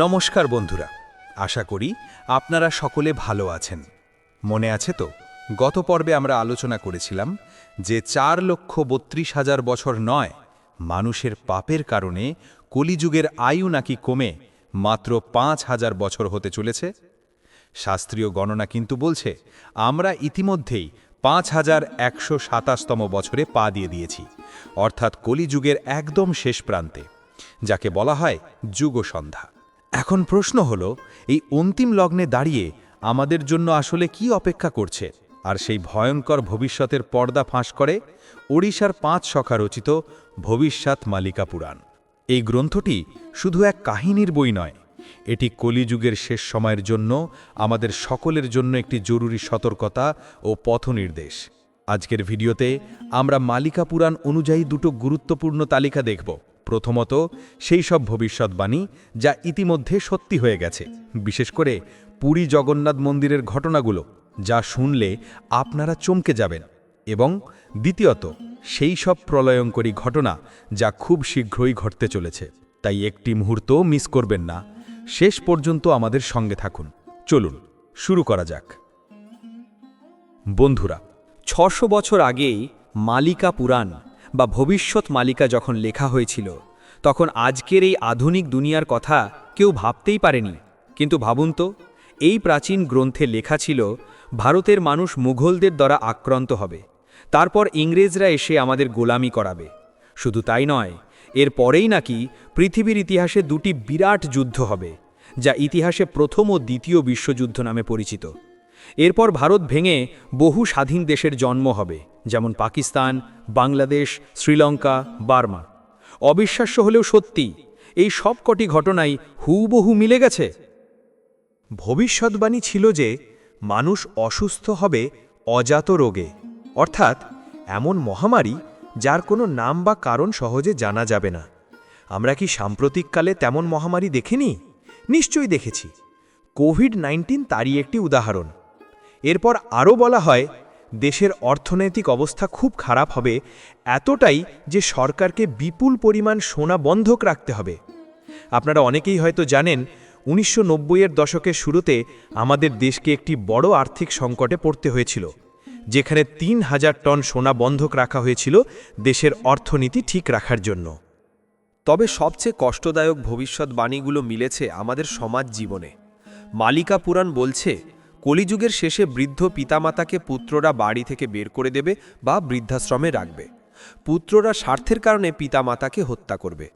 নমস্কার বন্ধুরা, আশা করি আপনারা সকলে ভালো আছেন। মনে আছে তো, গত পর্বে আমরা আলোচনা করেছিলাম যে চার লক্ষ বত্রিশ হাজার বছর নয়, মানুষের পাপের কারণে কলিযুগের আয়ু নাকি কমে মাত্র পাঁচ হাজার বছর হতে চলেছে। শাস্ত্রীয় গণনা কিন্তু বলছে, আমরা ইতিমধ্যেই পাঁচ হাজার একশো সাতাশতম বছরে পা দিয়ে দিয়েছি, অর্থাৎ কলিযুগের একদম শেষ প্রান্তে, যাকে বলা হয় যুগ সন্ধ্যা এখন প্রশ্ন হলো, এই অন্তিম লগ্নে দাঁড়িয়ে আমাদের জন্য আসলে কি অপেক্ষা করছে? আর সেই ভয়ঙ্কর ভবিষ্যতের পর্দা ফাঁস করে ওড়িশার পাঁচ সখা রচিত ভবিষ্যৎ মালিকা পুরাণ। এই গ্রন্থটি শুধু এক কাহিনীর বই নয়, এটি কলিযুগের শেষ সময়ের জন্য আমাদের সকলের জন্য একটি জরুরি সতর্কতা ও পথনির্দেশ। আজকের ভিডিওতে আমরা মালিকা পুরাণ অনুযায়ী দুটো গুরুত্বপূর্ণ তালিকা দেখব। প্রথমত সেই সব ভবিষ্যৎবাণী যা ইতিমধ্যে সত্যি হয়ে গেছে। বিশেষ করে পুরী জগন্নাথ মন্দিরের ঘটনাগুলো, যা শুনলে আপনারা চমকে যাবেন। এবং দ্বিতীয়ত, সেই সব প্রলয়ঙ্করী ঘটনা যা খুব শীঘ্রই ঘটতে চলেছে। তাই একটি মুহূর্তও মিস করবেন না। শেষ পর্যন্ত আমাদের সঙ্গে থাকুন। চলুন, শুরু করা যাক। বন্ধুরা, ছশো বছর আগেই মালিকা পুরাণ বা ভবিষ্যৎ মালিকা যখন লেখা হয়েছিল, তখন আজকের এই আধুনিক দুনিয়ার কথা কেউ ভাবতেই পারেনি। কিন্তু ভাবুন তো, এই প্রাচীন গ্রন্থে লেখা ছিল, ভারতের মানুষ মুঘলদের দ্বারা আক্রান্ত হবে। তারপর ইংরেজরা এসে আমাদের গোলামি করাবে। শুধু তাই নয়, এর পরেই নাকি পৃথিবীর ইতিহাসে দুটি বিরাট যুদ্ধ হবে, যা ইতিহাসে প্রথম ও দ্বিতীয় বিশ্বযুদ্ধ নামে পরিচিত। এরপর ভারত ভেঙে বহু স্বাধীন দেশের জন্ম হবে। যেমন পাকিস্তান, বাংলাদেশ, শ্রীলঙ্কা, বার্মা। অবিশ্বাস্য হলেও সত্যি, এই সব কটি ঘটনাই হুবহু মিলে গেছে। ভবিষ্যৎবাণী ছিল যে, মানুষ অসুস্থ হবে অজাত রোগে। অর্থাৎ, এমন মহামারী যার কোনো নাম বা কারণ সহজে জানা যাবে না। আমরা কি সাম্প্রতিককালে তেমন মহামারী দেখিনি? নিশ্চয়ই দেখেছি। কোভিড নাইন্টিন তারই একটি উদাহরণ। এরপর আরও বলা হয় দেশের অর্থনৈতিক অবস্থা খুব খারাপ হবে এতটাই যে সরকারকে বিপুল পরিমাণ সোনা বন্ধক রাখতে হবে। আপনারা অনেকেই হয়তো জানেন, উনিশশো এর দশকের শুরুতে আমাদের দেশকে একটি বড় আর্থিক সংকটে পড়তে হয়েছিল, যেখানে তিন হাজার টন সোনা বন্ধক রাখা হয়েছিল দেশের অর্থনীতি ঠিক রাখার জন্য। তবে সবচেয়ে কষ্টদায়ক ভবিষ্যৎবাণীগুলো মিলেছে আমাদের সমাজ জীবনে। মালিকা পুরাণ বলছে কলিযুগের শেষে বৃদ্ধ পিতামাতাকে পুত্ররা বাড়ি থেকে বের করে দেবে বা বৃদ্ধাশ্রমে রাখবে। পুত্ররা স্বার্থের কারণে পিতামাতাকে হত্যা করবে।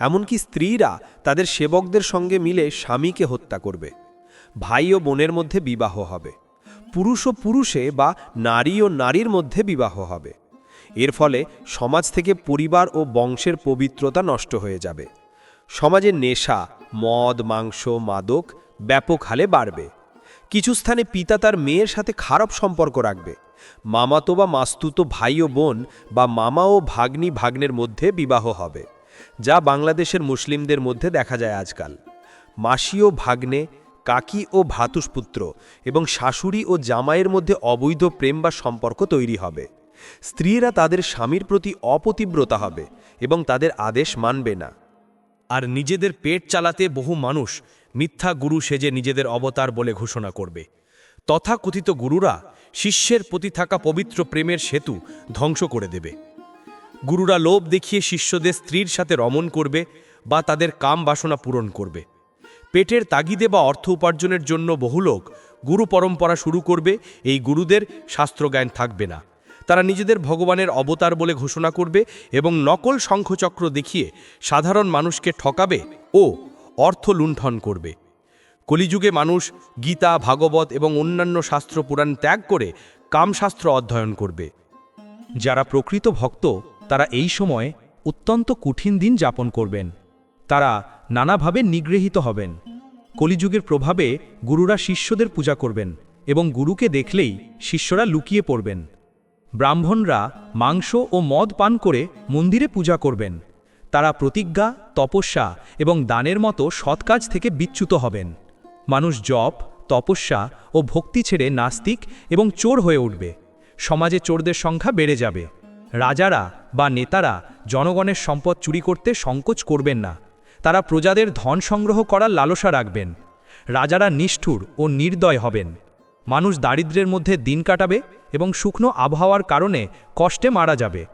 এমনকি স্ত্রীরা তাদের সেবকদের সঙ্গে মিলে স্বামীকে হত্যা করবে। ভাই ও বোনের মধ্যে বিবাহ হবে। পুরুষ ও পুরুষে বা নারী ও নারীর মধ্যে বিবাহ হবে। এর ফলে সমাজ থেকে পরিবার ও বংশের পবিত্রতা নষ্ট হয়ে যাবে। সমাজে নেশা, মদ, মাংস, মাদক ব্যাপক হালে বাড়বে। কিছু স্থানে পিতা তার মেয়ের সাথে খারাপ সম্পর্ক রাখবে। মামাতো বা মাস্তুতো ভাই ও বোন বা মামা ও ভাগ্নি ভাগ্নের মধ্যে বিবাহ হবে, যা বাংলাদেশের মুসলিমদের মধ্যে দেখা যায় আজকাল। মাসি ও ভাগ্নে, কাকি ও ভ্রাতুষ্পুত্র এবং শাশুড়ি ও জামাইয়ের মধ্যে অবৈধ প্রেম বা সম্পর্ক তৈরি হবে। স্ত্রীরা তাদের স্বামীর প্রতি অপতিব্রতা হবে এবং তাদের আদেশ মানবে না। আর নিজেদের পেট চালাতে বহু মানুষ মিথ্যা গুরু সেজে নিজেদের অবতার বলে ঘোষণা করবে। তথাকথিত গুরুরা শিষ্যের প্রতি থাকা পবিত্র প্রেমের সেতু ধ্বংস করে দেবে। গুরুরা লোভ দেখিয়ে শিষ্যদের স্ত্রীর সাথে রমণ করবে বা তাদের কাম বাসনা পূরণ করবে। পেটের তাগিদে বা অর্থ উপার্জনের জন্য বহু লোক গুরু পরম্পরা শুরু করবে, এই গুরুদের শাস্ত্রজ্ঞান থাকবে না। তারা নিজেদের ভগবানের অবতার বলে ঘোষণা করবে এবং নকল শঙ্খচক্র দেখিয়ে সাধারণ মানুষকে ঠকাবে ও অর্থ লুণ্ঠন করবে। কলিযুগে মানুষ গীতা, ভাগবত এবং অন্যান্য শাস্ত্র পুরাণ ত্যাগ করে কামশাস্ত্র অধ্যয়ন করবে। যারা প্রকৃত ভক্ত, তারা এই সময় অত্যন্ত কঠিন দিন যাপন করবেন। তারা নানাভাবে নিগৃহীত হবেন। কলিযুগের প্রভাবে গুরুরা শিষ্যদের পূজা করবেন এবং গুরুকে দেখলেই শিষ্যরা লুকিয়ে পড়বেন। ব্রাহ্মণরা মাংস ও মদ পান করে মন্দিরে পূজা করবেন। তারা প্রতিজ্ঞা, তপস্যা এবং দানের মতো সৎকাজ থেকে বিচ্যুত হবেন। মানুষ জপ, তপস্যা ও ভক্তি ছেড়ে নাস্তিক এবং চোর হয়ে উঠবে। সমাজে চোরদের সংখ্যা বেড়ে যাবে। রাজারা বা নেতারা জনগণের সম্পদ চুরি করতে সংকোচ করবেন না। তারা প্রজাদের ধন সংগ্রহ করার লালসা রাখবেন। রাজারা নিষ্ঠুর ও নির্দয় হবেন। মানুষ দারিদ্র্যের মধ্যে দিন কাটাবে এবং শুকনো আবহাওয়ার কারণে কষ্টে মারা যাবে।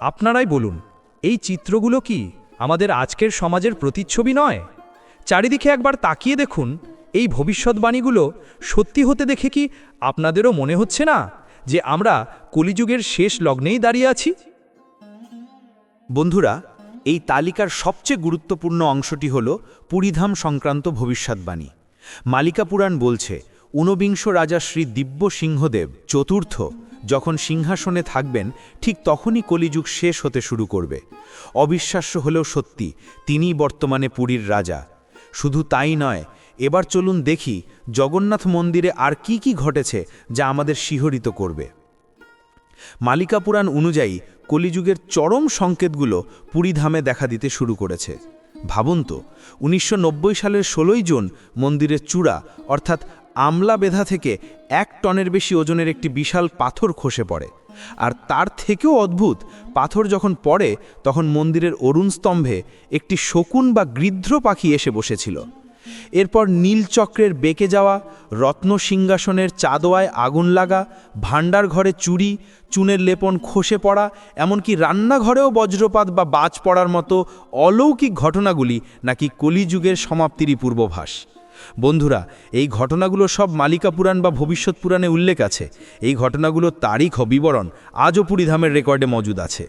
আপনারাই বলুন এই চিত্রগুলো কি আমাদের আজকের সমাজের প্রতিচ্ছবি নয়? চারিদিকে একবার তাকিয়ে দেখুন, এই ভবিষ্যৎবাণীগুলো সত্যি হতে দেখে কি আপনাদেরও মনে হচ্ছে না যে আমরা কলিযুগের শেষ লগ্নেই দাঁড়িয়ে আছি? বন্ধুরা, এই তালিকার সবচেয়ে গুরুত্বপূর্ণ অংশটি হল পুরীধাম সংক্রান্ত ভবিষ্যৎবাণী। মালিকা পুরাণ বলছে, ঊনবিংশ রাজা শ্রী দিব্য সিংহদেব চতুর্থ যখন সিংহাসনে থাকবেন, ঠিক তখনই কলিযুগ শেষ হতে শুরু করবে। অবিশ্বাস্য হলেও সত্যি, তিনিই বর্তমানে পুরীর রাজা। শুধু তাই নয়, এবার চলুন দেখি জগন্নাথ মন্দিরে আর কি কি ঘটেছে যা আমাদের শিহরিত করবে। মালিকা পুরাণ অনুযায়ী, কলিযুগের চরম সংকেতগুলো পুরীধামে দেখা দিতে শুরু করেছে। ভাবুন তো, উনিশশো নব্বই সালের ষোলোই জুন মন্দিরের চূড়া, অর্থাৎ আমলা বেধা থেকে এক টনের বেশি ওজনের একটি বিশাল পাথর খসে পড়ে। আর তার থেকেও অদ্ভুত, পাথর যখন পড়ে, তখন মন্দিরের অরুণ স্তম্ভে একটি শকুন বা গৃধ্র পাখি এসে বসেছিল। এরপর নীলচক্রের বেঁকে যাওয়া, রত্ন সিংহাসনের চাদোয়ায় আগুন লাগা, ভাণ্ডার ঘরে চুরি, চুনের লেপন খসে পড়া, এমনকি রান্নাঘরেও বজ্রপাত বা বাজ পড়ার মতো অলৌকিক ঘটনাগুলি নাকি কলিযুগের সমাপ্তিরই পূর্বভাস। বন্ধুরা, এই ঘটনাগুলো সব মালিকা পুরাণ বা ভবিষ্যৎ পুরাণে উল্লেখ আছে। এই ঘটনাগুলোর তারিখ ও বিবরণ আজও পুরীধামের রেকর্ডে মজুদ আছে।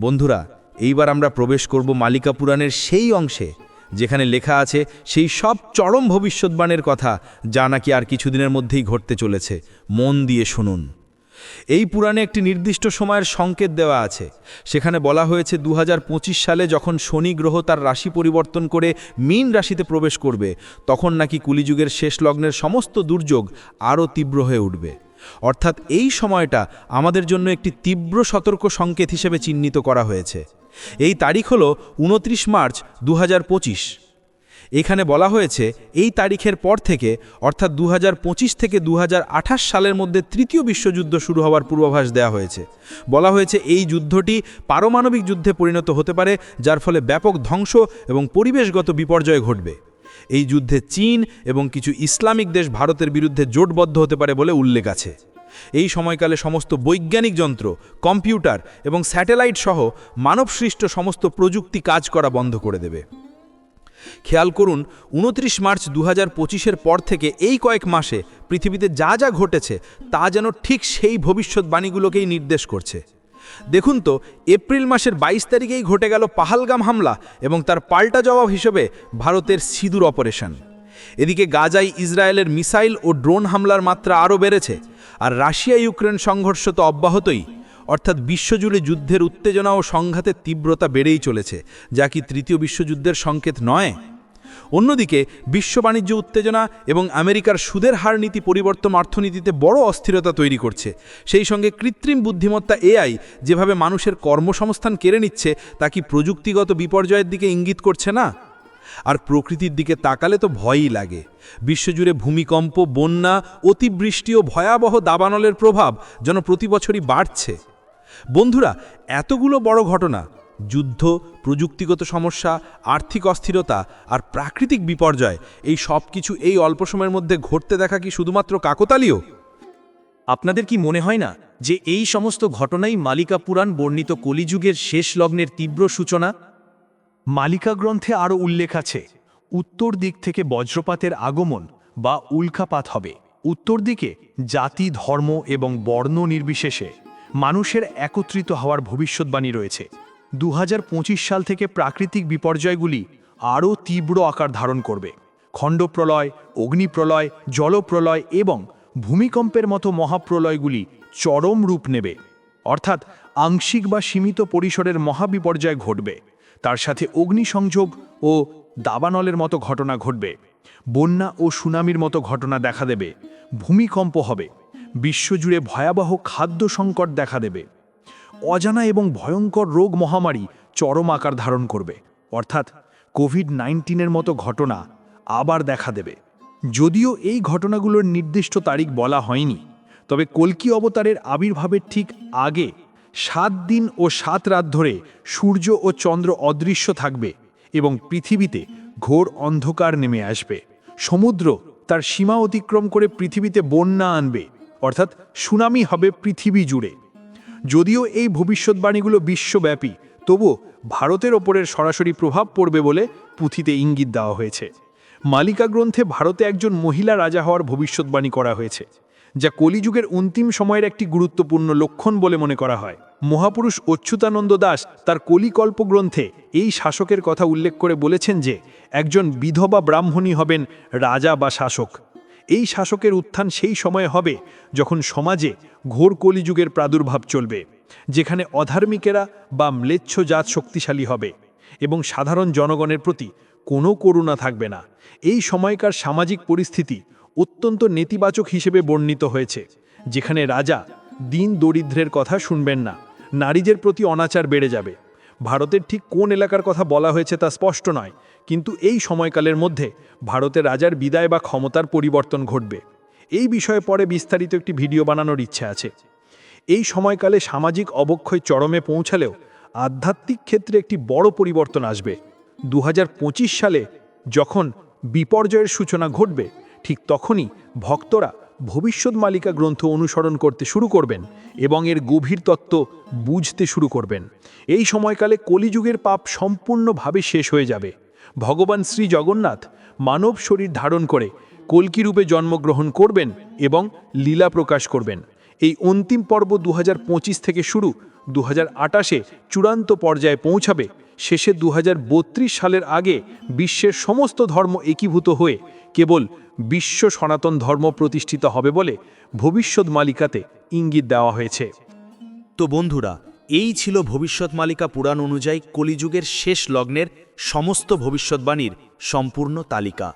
বন্ধুরা, এইবার আমরা প্রবেশ করব মালিকা পুরাণের সেই অংশে, যেখানে লেখা আছে, সেই সব চরম ভবিষ্যৎবাণের কথা যা নাকি আর কিছুদিনের মধ্যেই ঘটতে চলেছে। মন দিয়ে শুনুন। এই পুরাণে একটি নির্দিষ্ট সময়ের সংকেত দেওয়া আছে। সেখানে বলা হয়েছে দু হাজার পঁচিশ সালে যখন শনি গ্রহ তার রাশি পরিবর্তন করে মীন রাশিতে প্রবেশ করবে, তখন নাকি কুলিযুগের শেষ লগ্নের সমস্ত দুর্যোগ আরও তীব্র হয়ে উঠবে। অর্থাৎ এই সময়টা আমাদের জন্য একটি তীব্র সতর্ক সংকেত হিসেবে চিহ্নিত করা হয়েছে। এই তারিখ হল উনত্রিশ মার্চ দু হাজার পঁচিশ। এখানে বলা হয়েছে, এই তারিখের পর থেকে, অর্থাৎ দু হাজার পঁচিশ থেকে দু হাজার আঠাশ সালের মধ্যে তৃতীয় বিশ্বযুদ্ধ শুরু হওয়ার পূর্বাভাস দেওয়া হয়েছে। বলা হয়েছে, এই যুদ্ধটি পারমাণবিক যুদ্ধে পরিণত হতে পারে, যার ফলে ব্যাপক ধ্বংস এবং পরিবেশগত বিপর্যয় ঘটবে। এই যুদ্ধে চীন এবং কিছু ইসলামিক দেশ ভারতের বিরুদ্ধে জোটবদ্ধ হতে পারে বলে উল্লেখ আছে। এই সময়কালে সমস্ত বৈজ্ঞানিক যন্ত্র, কম্পিউটার এবং স্যাটেলাইট সহ মানবসৃষ্ট সমস্ত প্রযুক্তি কাজ করা বন্ধ করে দেবে। খেয়াল করুন, উনত্রিশ মার্চ দু হাজার পর থেকে এই কয়েক মাসে পৃথিবীতে যা যা ঘটেছে, তা যেন ঠিক সেই ভবিষ্যৎবাণীগুলোকেই নির্দেশ করছে। দেখুন তো, এপ্রিল মাসের ২২ তারিখেই ঘটে গেল পাহালগাম হামলা এবং তার পাল্টা জবাব হিসেবে ভারতের সিঁদুর অপারেশন। এদিকে গাজায় ইসরায়েলের মিসাইল ও ড্রোন হামলার মাত্রা আরও বেড়েছে, আর রাশিয়া ইউক্রেন সংঘর্ষ তো অব্যাহতই। অর্থাৎ বিশ্বজুড়ে যুদ্ধের উত্তেজনা ও সংঘাতের তীব্রতা বেড়েই চলেছে, যা কি তৃতীয় বিশ্বযুদ্ধের সংকেত নয়? অন্যদিকে, বিশ্ব বাণিজ্য উত্তেজনা এবং আমেরিকার সুদের হার নীতি পরিবর্তন অর্থনীতিতে বড় অস্থিরতা তৈরি করছে। সেই সঙ্গে কৃত্রিম বুদ্ধিমত্তা এআই যেভাবে মানুষের কর্মসংস্থান কেড়ে নিচ্ছে, তা কি প্রযুক্তিগত বিপর্যয়ের দিকে ইঙ্গিত করছে না? আর প্রকৃতির দিকে তাকালে তো ভয়ই লাগে। বিশ্বজুড়ে ভূমিকম্প, বন্যা, অতিবৃষ্টি ও ভয়াবহ দাবানলের প্রভাব যেন প্রতি বছরই বাড়ছে। বন্ধুরা, এতগুলো বড় ঘটনা, যুদ্ধ, প্রযুক্তিগত সমস্যা, আর্থিক অস্থিরতা আর প্রাকৃতিক বিপর্যয়, এই সব কিছু এই অল্প সময়ের মধ্যে ঘটতে দেখা কি শুধুমাত্র কাকতালীয়? আপনাদের কি মনে হয় না যে এই সমস্ত ঘটনাই মালিকা পুরাণ বর্ণিত কলিযুগের শেষ লগ্নের তীব্র সূচনা? মালিকা গ্রন্থে আরও উল্লেখ আছে, উত্তর দিক থেকে বজ্রপাতের আগমন বা উল্কাপাত হবে। উত্তর দিকে জাতি, ধর্ম এবং বর্ণ নির্বিশেষে। মানুষের একত্রিত হওয়ার ভবিষ্যৎবাণী রয়েছে। দু হাজার পঁচিশ সাল থেকে প্রাকৃতিক বিপর্যয়গুলি আরও তীব্র আকার ধারণ করবে। খণ্ডপ্রলয়, অগ্নিপ্রলয়, জলপ্রলয় এবং ভূমিকম্পের মতো মহাপ্রলয়গুলি চরম রূপ নেবে। অর্থাৎ আংশিক বা সীমিত পরিসরের মহাবিপর্যয় ঘটবে। তার সাথে অগ্নিসংযোগ ও দাবানলের মতো ঘটনা ঘটবে। বন্যা ও সুনামির মতো ঘটনা দেখা দেবে। ভূমিকম্প হবে। বিশ্বজুড়ে ভয়াবহ খাদ্য সংকট দেখা দেবে। অজানা এবং ভয়ঙ্কর রোগ মহামারী চরম আকার ধারণ করবে। অর্থাৎ কোভিড নাইন্টিনের মতো ঘটনা আবার দেখা দেবে। যদিও এই ঘটনাগুলোর নির্দিষ্ট তারিখ বলা হয়নি, তবে কল্কি অবতারের আবির্ভাবের ঠিক আগে সাত দিন ও সাত রাত ধরে সূর্য ও চন্দ্র অদৃশ্য থাকবে এবং পৃথিবীতে ঘোর অন্ধকার নেমে আসবে। সমুদ্র তার সীমা অতিক্রম করে পৃথিবীতে বন্যা আনবে। অর্থাৎ সুনামি হবে পৃথিবী জুড়ে। যদিও এই ভবিষ্যৎবাণীগুলো বিশ্বব্যাপী, তবুও ভারতের ওপরের সরাসরি প্রভাব পড়বে বলে পুঁথিতে ইঙ্গিত দেওয়া হয়েছে। মালিকা গ্রন্থে ভারতে একজন মহিলা রাজা হওয়ার ভবিষ্যৎবাণী করা হয়েছে, যা কলিযুগের অন্তিম সময়ের একটি গুরুত্বপূর্ণ লক্ষণ বলে মনে করা হয়। মহাপুরুষ অচ্যুতানন্দ দাস তার কলিকল্প গ্রন্থে এই শাসকের কথা উল্লেখ করে বলেছেন যে, একজন বিধবা ব্রাহ্মণী হবেন রাজা বা শাসক। এই শাসকের উত্থান সেই সময়ে হবে যখন সমাজে ঘোর কলিযুগের প্রাদুর্ভাব চলবে, যেখানে অধার্মিকেরা বা ম্লেচ্ছ জাত শক্তিশালী হবে এবং সাধারণ জনগণের প্রতি কোনো করুণা থাকবে না। এই সময়কার সামাজিক পরিস্থিতি অত্যন্ত নেতিবাচক হিসেবে বর্ণিত হয়েছে, যেখানে রাজা দিন দরিদ্রের কথা শুনবেন না, নারীদের প্রতি অনাচার বেড়ে যাবে। ভারতের ঠিক কোন এলাকার কথা বলা হয়েছে তা স্পষ্ট নয় কিন্তু এই সময়কালের মধ্যে ভারতের রাজার বিদায় বা ক্ষমতার পরিবর্তন ঘটবে। এই বিষয়ে পরে বিস্তারিত একটি ভিডিও বানানোর ইচ্ছে আছে। এই সময়কালে সামাজিক অবক্ষয় চরমে পৌঁছালেও আধ্যাত্মিক ক্ষেত্রে একটি বড় পরিবর্তন আসবে। দু হাজার পঁচিশ সালে যখন বিপর্যয়ের সূচনা ঘটবে, ঠিক তখনই ভক্তরা ভবিষ্যৎ মালিকা গ্রন্থ অনুসরণ করতে শুরু করবেন এবং এর গভীর তত্ত্ব বুঝতে শুরু করবেন। এই সময়কালে কলিযুগের পাপ সম্পূর্ণভাবে শেষ হয়ে যাবে। ভগবান শ্রী জগন্নাথ মানব শরীর ধারণ করে কল্কি রূপে জন্মগ্রহণ করবেন এবং লীলা প্রকাশ করবেন। এই অন্তিম পর্ব দু হাজার পঁচিশ থেকে শুরু দু হাজার চূড়ান্ত পর্যায়ে পৌঁছাবে। শেষে দু হাজার বত্রিশ সালের আগে বিশ্বের সমস্ত ধর্ম একীভূত হয়ে কেবল বিশ্ব সনাতন ধর্ম প্রতিষ্ঠিত হবে বলে ভবিষ্যৎ মালিকাতে ইঙ্গিত দেওয়া হয়েছে। তো বন্ধুরা এই ছিল ভবিষ্যৎ মালিকা পুরাণ অনুযায়ী কলিযুগের শেষ লগ্নের সমস্ত ভবিষ্যৎবাণীর সম্পূর্ণ তালিকা।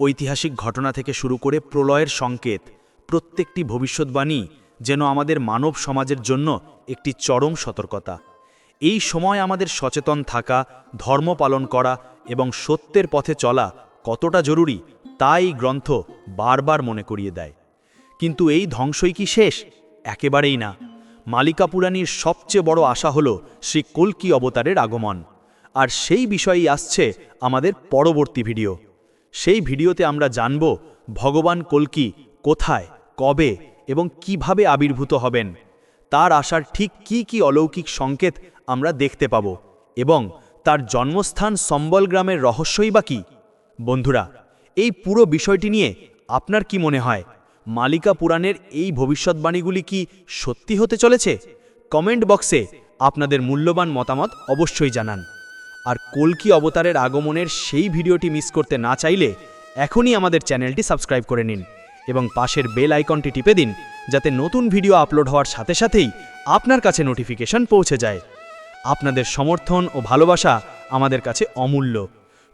ঐতিহাসিক ঘটনা থেকে শুরু করে প্রলয়ের সংকেত, প্রত্যেকটি ভবিষ্যৎবাণী যেন আমাদের মানব সমাজের জন্য একটি চরম সতর্কতা। এই সময় আমাদের সচেতন থাকা, ধর্ম পালন করা এবং সত্যের পথে চলা কতটা জরুরি তা এই গ্রন্থ বারবার মনে করিয়ে দেয়। কিন্তু এই ধ্বংসই কি শেষ? একেবারেই না। মালিকা পুরাণীর সবচেয়ে বড় আশা হল শ্রী কল্কি অবতারের আগমন। আর সেই বিষয়েই আসছে আমাদের পরবর্তী ভিডিও। সেই ভিডিওতে আমরা জানব ভগবান কল্কি কোথায়, কবে এবং কীভাবে আবির্ভূত হবেন। তার আসার ঠিক কি কি অলৌকিক সংকেত আমরা দেখতে পাব এবং তার জন্মস্থান সম্বল গ্রামের রহস্যই বা কী? বন্ধুরা, এই পুরো বিষয়টি নিয়ে আপনার কি মনে হয়? মালিকা পুরাণের এই ভবিষ্যৎবাণীগুলি কি সত্যি হতে চলেছে? কমেন্ট বক্সে আপনাদের মূল্যবান মতামত অবশ্যই জানান। আর কল্কি অবতারের আগমনের সেই ভিডিওটি মিস করতে না চাইলে এখনই আমাদের চ্যানেলটি সাবস্ক্রাইব করে নিন এবং পাশের বেল আইকনটি টিপে দিন যাতে নতুন ভিডিও আপলোড হওয়ার সাথে সাথেই আপনার কাছে নোটিফিকেশন পৌঁছে যায়। আপনাদের সমর্থন ও ভালোবাসা আমাদের কাছে অমূল্য।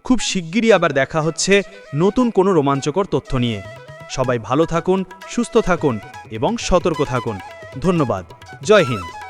খুব শিগগিরই আবার দেখা হচ্ছে নতুন কোনো রোমাঞ্চকর তথ্য নিয়ে। সবাই ভালো থাকুন সুস্থ থাকুন এবং সতর্ক থাকুন। ধন্যবাদ। জয় হিন্দ।